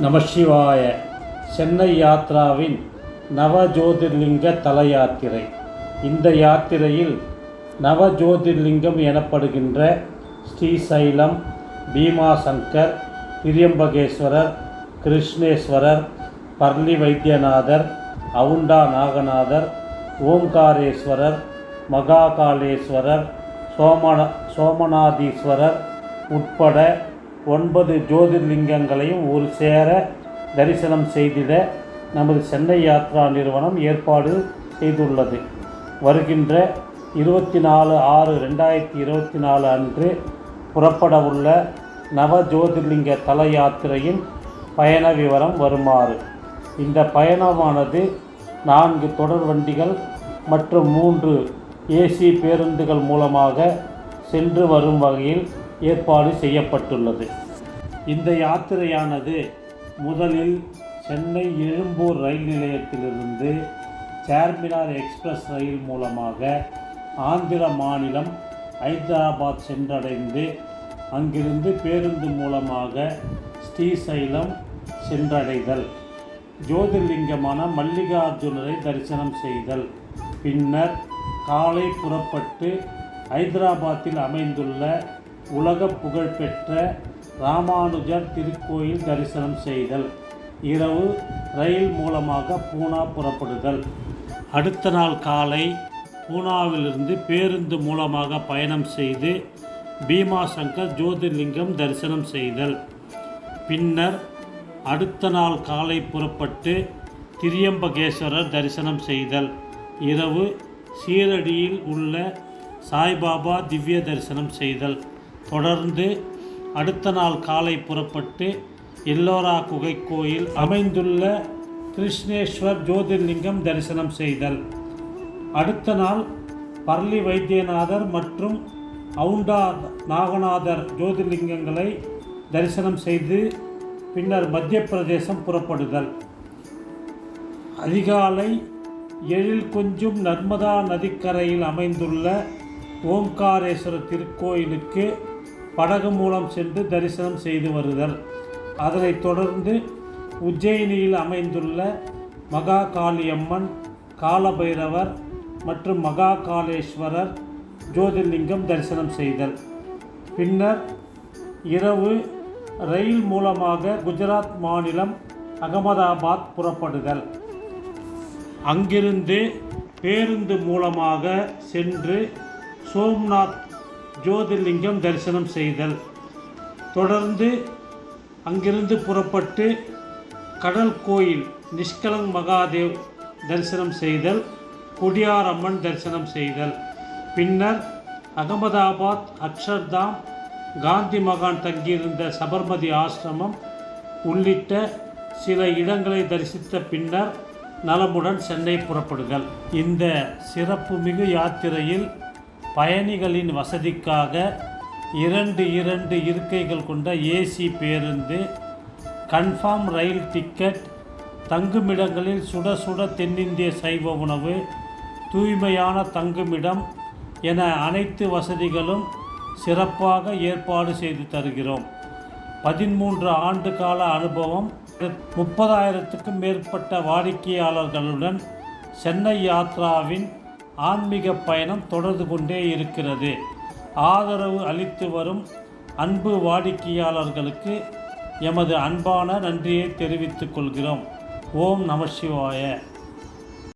நமசிவாய சென்னை யாத்ராவின் நவஜோதிர்லிங்க தல யாத்திரை இந்த யாத்திரையில் நவஜோதிர்லிங்கம் எனப்படுகின்ற ஸ்ரீசைலம் பீமாசங்கர் திரியம்பகேஸ்வரர் கிருஷ்ணேஸ்வரர் பர்லி வைத்தியநாதர் அவுண்டா நாகநாதர் ஓம்காரேஸ்வரர் மகாகாலேஸ்வரர் சோமன சோமநாதீஸ்வரர் உட்பட ஒன்பது ஜோதிர்லிங்கங்களையும் ஒரு சேர தரிசனம் செய்திட நமது சென்னை யாத்ரா நிறுவனம் ஏற்பாடு செய்துள்ளது. வருகின்ற இருபத்தி நாலு ஆறு ரெண்டாயிரத்தி இருபத்தி நாலு அன்று புறப்படவுள்ள நவ ஜோதிர்லிங்க தல யாத்திரையின் பயண விவரம் வருமாறு. இந்த பயணமானது நான்கு தொடர் வண்டிகள் மற்றும் மூன்று ஏசி பேருந்துகள் மூலமாக சென்று வரும் வகையில் ஏற்பாடு செய்யப்பட்டுள்ளது. இந்த யாத்திரையானது முதலில் சென்னை எழும்பூர் ரயில் நிலையத்திலிருந்து சார்மினார் எக்ஸ்பிரஸ் ரயில் மூலமாக ஆந்திர மாநிலம் ஹைதராபாத் சென்றடைந்து அங்கிருந்து பேருந்து மூலமாக ஸ்ரீசைலம் சென்றடைதல். ஜோதிர்லிங்கமான மல்லிகார்ஜுனரை தரிசனம் செய்தல். பின்னர் காலை புறப்பட்டு ஹைதராபாத்தில் அமைந்துள்ள உலக புகழ்பெற்ற ராமானுஜர் திருக்கோயில் தரிசனம் செய்தல். இரவு ரயில் மூலமாக பூனா புறப்படுதல். அடுத்த நாள் காலை பூனாவிலிருந்து பேருந்து மூலமாக பயணம் செய்து பீமாசங்கர் ஜோதிர்லிங்கம் தரிசனம் செய்தல். பின்னர் அடுத்த நாள் காலை புறப்பட்டு திரியம்பகேஸ்வரர் தரிசனம் செய்தல். இரவு சீரடியில் உள்ள சாய்பாபா திவ்ய தரிசனம் செய்தல். தொடர்ந்து அடுத்த நாள் காலை புறப்பட்டு எல்லோரா குகை கோயில் அமைந்துள்ள கிருஷ்ணேஸ்வர் ஜோதிர்லிங்கம் தரிசனம் செய்தல். அடுத்த நாள் பர்லி வைத்தியநாதர் மற்றும் அவுண்டா நாகநாதர் ஜோதிர்லிங்கங்களை தரிசனம் செய்து பின்னர் மத்திய பிரதேசம் புறப்படுதல். அதிகாலை எழில் கொஞ்சும் நர்மதா நதிக்கரையில் அமைந்துள்ள ஓம்காரேஸ்வரர் திருக்கோயிலுக்கு படகு மூலம் சென்று தரிசனம் செய்து வருதல். அதனைத் தொடர்ந்து உஜ்ஜயினியில் அமைந்துள்ள மகா காளியம்மன் காலபைரவர் மற்றும் மகா காளேஸ்வரர் ஜோதிர்லிங்கம் தரிசனம் செய்தல். பின்னர் இரவு ரயில் மூலமாக குஜராத் மாநிலம் அகமதாபாத் புறப்படுதல். அங்கிருந்து பேருந்து மூலமாக சென்று சோம்நாத் ஜோதிர்லிங்கம் தரிசனம் செய்தல். தொடர்ந்து அங்கிருந்து புறப்பட்டு கடல் கோயில் நிஷ்கலங் மகாதேவ் தரிசனம் செய்தல் குடியாரம்மன் தரிசனம் செய்தல். பின்னர் அகமதாபாத் அக்ஷர்தாம் காந்தி மகான் தங்கியிருந்த சபர்மதி ஆசிரமம் உள்ளிட்ட சில இடங்களை தரிசித்த பின்னர் நலமுடன் சென்னை புறப்படுதல். இந்த சிறப்புமிகு யாத்திரையில் பயணிகளின் வசதிக்காக இரண்டு இரண்டு இருக்கைகள் கொண்ட ஏசி பேருந்து கன்ஃபார்ம் ரயில் டிக்கெட் தங்குமிடங்களில் சுட சுட தென்னிந்திய சைவ உணவு தூய்மையான தங்குமிடம் என அனைத்து வசதிகளும் சிறப்பாக ஏற்பாடு செய்து தருகிறோம். பதிமூன்று ஆண்டு கால அனுபவம் முப்பதாயிரத்துக்கும் மேற்பட்ட வாடிக்கையாளர்களுடன் சென்னை யாத்ராவின் ஆன்மீக பயணம் தொடர்ந்து கொண்டே இருக்கிறது. ஆதரவு அளித்து வரும் அன்பு வாடிக்கையாளர்களுக்கு எமது அன்பான நன்றியை தெரிவித்துக் கொள்கிறோம். ஓம் நம சிவாய.